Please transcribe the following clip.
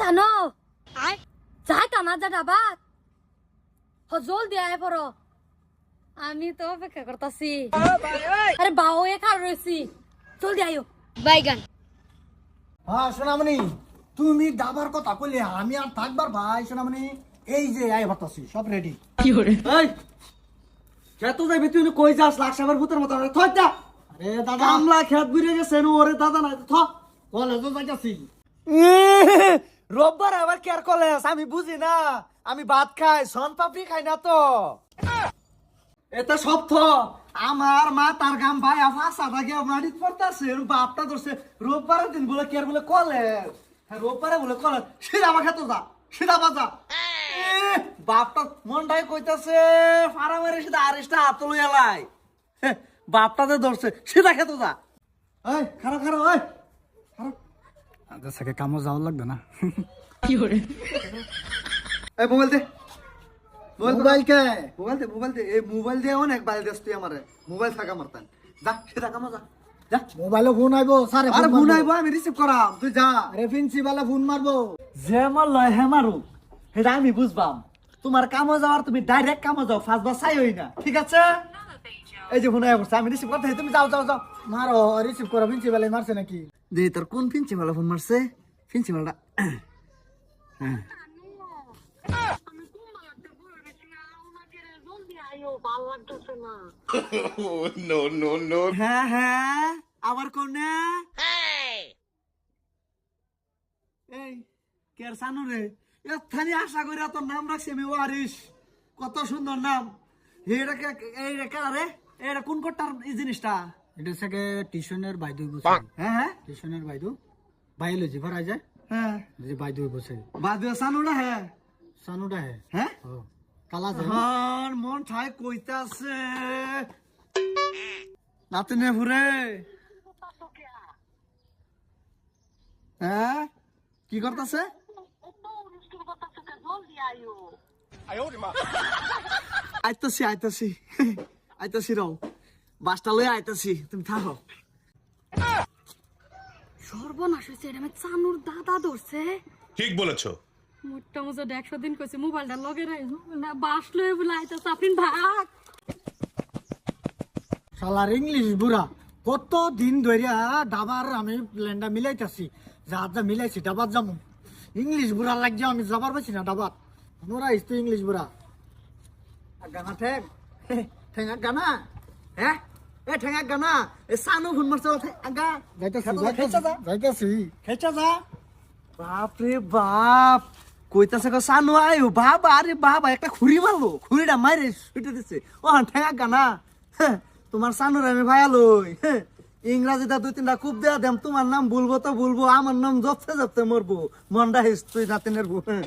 সানো যাই কানা যা ডাবাত হজল দিয়া পর আমি তো অপেক্ষা করতেছি। আরে বাও এ খার রয়েছি? জলদি আয়ো বাইগান। হ্যাঁ সোনামণি তুমি দাবার কথা কইলে আমি আর থাকবার ভাই সোনামণি। এই যে আই ভাবতাছি সব রেডি এই খেত যাবি তুই কই যাস লাখ সাবার ভূতের মতো থই যা। আরে দাদা কামলা খেত ঘুরে গেছে নু ওরে দাদা নাই থ। কলেজও যাইতাছি। রোববার আবার কেয়ার কলেজ আমি বুঝি না। আমি ভাত খাই সন পাপড়ি খাই না তো। এটা থ আমার মা তার গাম ভাই আফাসা থাকে মাটিত পড়তাছে। বাপটা ধরছে। রোববারের দিন বলে কেয়ার বলে কলেজ হ্যাঁ রোববারে বলে কলেজ সিধা আমার খেতে যা সিধা বাজা বাপটা মনটাই কইতাছে ফারামের সিধা আরিসটা হাত লইয়া লাই। হ্যাঁ, বাপটাতে ধরছে সিধা খেতে যা। এই খারাপ খারাপ ওই আচ্ছা সাকে কামও যাওয়ার লাগবে না। এই মোবাইল দে। মোবাইল কে? মোবাইল দে মোবাইল দে। এই মোবাইল দিয়ে অনেক বাইল দেস তুই আমারে মোবাইল থাকা মারতান যা সেটা কামো যা। যা ফোন আইবো স্যার আরে ফোন আইবো আমি রিসিভ করাম তুই যা। আরে প্রিন্সিপালে ফোন মারবো যে মার লয় হে মারু সেটা আমি বুঝবাম। তোমার কামো যাওয়ার তুমি ডাইরেক্ট কামো যাও। ফার্স্ট বার চাই হই না। ঠিক আছে? এই যে ফোন আইবো আমি রিসিভ করতে তুমি যাও যাও যাও। মারো রিসিভ করো প্রিন্সিপালে মারছে নাকি? দে, তোর কোন প্রিন্সিপাল ফোন মারছে? প্রিন্সিপালটা হ্যাঁ। হ্যাঁ আবার কোন এই কের সানু রে? এখানে আশা করে তোর নাম রাখছি আমি ওয়ারিস কত সুন্দর নাম। এটা কে এই রে কে এটা কোন কোটার এই জিনিসটা? এটা সাকে টিউশনের বাইদু বসে। হ্যাঁ হ্যাঁ। টিউশনের বাইদু বায়োলজি ভরাই যায়। হ্যাঁ। যে বাইদু বসে। বাদে সানু না হ্যাঁ সানুটা হে। হ্যাঁ? ও। কালা যায়। হন মন ঠাই কইতাছে। নাতনে ফুরে হ্যাঁ? কি করতেছে? আইতাছি আইতাছি। আইতাছি রাও। বাসটা লই আইতাছি তুমি থাকো। সর্বনাশ হয়েছে এটা আমি চানুর দাদা ধরছে। ঠিক বলেছ। মোটা মজা একশো দিন কইছে মোবাইলটা লগে রাই না বাস লয়ে বলে আইতাছে আপনি ভাগ শালার ইংলিশ বুড়া কত দিন ধরিয়া ডাবার আমি প্ল্যানটা মিলাইতাছি যা যা মিলাইছি ডাবার যাব ইংলিশ বুড়া লাগছে আমি যাবার পাইছি না ডাবার। মোরা ইস তো ইংলিশ বুড়া। গানা ঠেং ঠেঙা গানা হ্যাঁ? এ ঠেঙা গানা এ সানু ফোন মারছে আগা যাইতাছি খেতা যা, খেতা যা। যাইতাছি। খেচা যা। বাপ রে বাপ কইতাছে কো সানু আয়ু বাবা আরে বাবা একটা খুরি মারলো। খুরিটা মাইরে শুইতে দিছে। ও ঠেঙা গানা। তোমার সানুর আমি ভাইয়ালই হ্যাঁ, ইংরাজিটা দুই তিনটা খুব দেয়া দেম তোমার নাম বলব তো বলব আমার নাম জপতে জপতে মরবো মনটা হিস তুই নাতিনের বউ। হ্যাঁ